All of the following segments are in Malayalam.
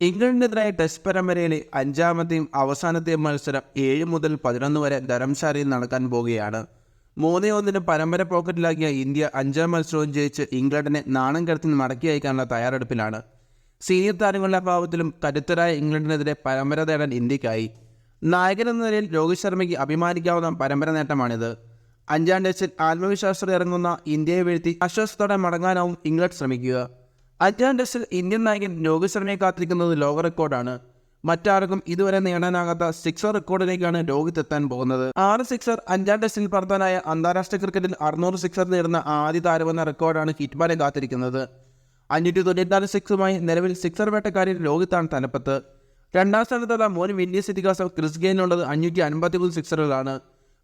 ഇംഗ്ലണ്ടിനെതിരായ ടെസ്റ്റ് പരമ്പരയിലെ അഞ്ചാമത്തെയും അവസാനത്തെയും മത്സരം ഏഴ് മുതൽ പതിനൊന്ന് വരെ ധരംശാലയിൽ നടക്കാൻ പോവുകയാണ്. മൂന്നേ ഒന്നിന് പരമ്പര പോക്കറ്റിലാക്കിയ ഇന്ത്യ അഞ്ചാം മത്സരവും ജയിച്ച് ഇംഗ്ലണ്ടിനെ നാണം കടത്തി മടക്കി അയക്കാനുള്ള തയ്യാറെടുപ്പിലാണ്. സീനിയർ താരങ്ങളുടെ അഭാവത്തിലും കരുത്തരായ ഇംഗ്ലണ്ടിനെതിരെ പരമ്പര നേടാൻ ഇന്ത്യക്കായി നായകനെന്ന നിലയിൽ രോഹിത് ശർമ്മയ്ക്ക് അഭിമാനിക്കാവുന്ന പരമ്പര നേട്ടമാണിത്. അഞ്ചാം ടെസ്റ്റിൽ ആത്മവിശ്വാസത്തോടെ ഇറങ്ങുന്ന ഇന്ത്യയെ വീഴ്ത്തി അശ്വാസത്തോടെ മടങ്ങാനാവും ഇംഗ്ലണ്ട് ശ്രമിക്കുക. അഞ്ചാം ടെസ്റ്റിൽ ഇന്ത്യൻ നായകൻ രോഹിത് ശർമ്മയെ കാത്തിരിക്കുന്നത് ലോക റെക്കോർഡാണ്. മറ്റാർക്കും ഇതുവരെ നേടാനാകാത്ത സിക്സർ റെക്കോർഡിലേക്കാണ് രോഹിത് എത്താൻ പോകുന്നത്. ആറ് സിക്സർ അഞ്ചാം ടെസ്റ്റിൽ പറത്താനായ അന്താരാഷ്ട്ര ക്രിക്കറ്റിൽ അറുന്നൂറ് സിക്സർ നേടുന്ന ആദ്യ താരമെന്ന റെക്കോർഡാണ് ഹിറ്റ്മാനെ കാത്തിരിക്കുന്നത്. അഞ്ഞൂറ്റി തൊണ്ണൂറ്റിനാല് സിക്സുമായി നിലവിൽ സിക്സർ വേട്ടക്കാരിൽ രോഹിത്താണ് തലപ്പത്ത്. രണ്ടാം സ്ഥാനത്തുള്ള മോൻ വിൻഡീസ് ഇതിഹാസം ക്രിസ് ഗെയിനുള്ളത് അഞ്ഞൂറ്റി അൻപത്തിമൂന്ന് സിക്സറുകളാണ്.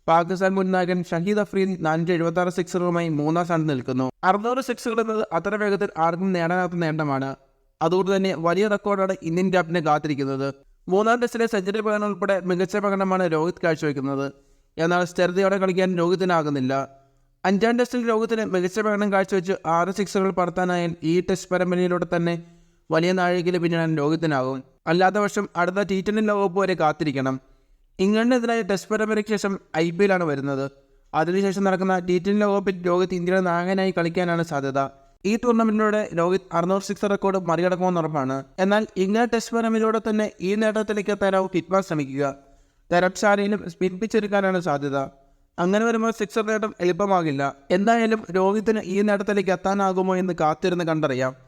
പാകിസ്ഥാൻ മുൻ നായകൻ ഷഹീദ് അഫ്രീദ് നാനൂറ്റി എഴുപത്തി ആറ് സിക്സറുമായി മൂന്നാം സ്ഥാനത്ത് നിൽക്കുന്നു. അറുന്നൂറ് സിക്സുകൾ എന്നത് അത്ര വേഗത്തിൽ ആർക്കും നേടാനാത്ത നേട്ടമാണ്. അതുകൊണ്ട് തന്നെ വലിയ റെക്കോർഡാണ് ഇന്ത്യൻ ക്യാപ്റ്റനെ കാത്തിരിക്കുന്നത്. മൂന്നാം ടെസ്റ്റിലെ സെഞ്ചുറി പകരം ഉൾപ്പെടെ മികച്ച പ്രകടനമാണ് രോഹിത് കാഴ്ചവെക്കുന്നത്. എന്നാൽ സ്ഥിരതയോടെ കളിക്കാൻ രോഹിത്തിനാകുന്നില്ല അഞ്ചാം ടെസ്റ്റിൽ രോഹിത്തിന് മികച്ച പ്രകടനം കാഴ്ചവെച്ച് ആറ് സിക്സുകൾ പറത്താനായാൽ ഈ ടെസ്റ്റ് പരമ്പരയിലൂടെ തന്നെ വലിയ നാഴികയിൽ പിന്നിടാൻ രോഹിത്തിനാകും അല്ലാത്ത വർഷം അടുത്ത ടി ട്വന്റി ലോകകപ്പ് വരെ കാത്തിരിക്കണം. ഇംഗ്ലണ്ടിനെതിരായ ടെസ്റ്റ് പരമ്പരയ്ക്ക് ശേഷം ഐ പി എല്ലാണ് വരുന്നത്. അതിനുശേഷം നടക്കുന്ന ടി ട്വന്റി ലോകകപ്പിൽ രോഹിത് ഇന്ത്യയുടെ നായകനായി കളിക്കാനാണ് സാധ്യത. ഈ ടൂർണമെന്റിലൂടെ രോഹിത് അറുന്നൂറ് സിക്സ് റെക്കോർഡ് മറികടക്കുമെന്ന് ഉറപ്പാണ്. എന്നാൽ ഇംഗ്ലണ്ട് ടെസ്റ്റ് പരമ്പരയിലൂടെ തന്നെ ഈ നേട്ടത്തിലേക്ക് എത്താനാവും ഹിറ്റ്മാൻ ശ്രമിക്കുക. തരപ്ശാലയിലും സ്പിൻ പിച്ചെടുക്കാനാണ് സാധ്യത. അങ്ങനെ വരുമ്പോൾ സിക്സർ നേട്ടം എളുപ്പമാകില്ല. എന്തായാലും രോഹിത്തിന് ഈ നേട്ടത്തിലേക്ക് എത്താനാകുമോ എന്ന് കാത്തിരുന്ന് കണ്ടറിയാം.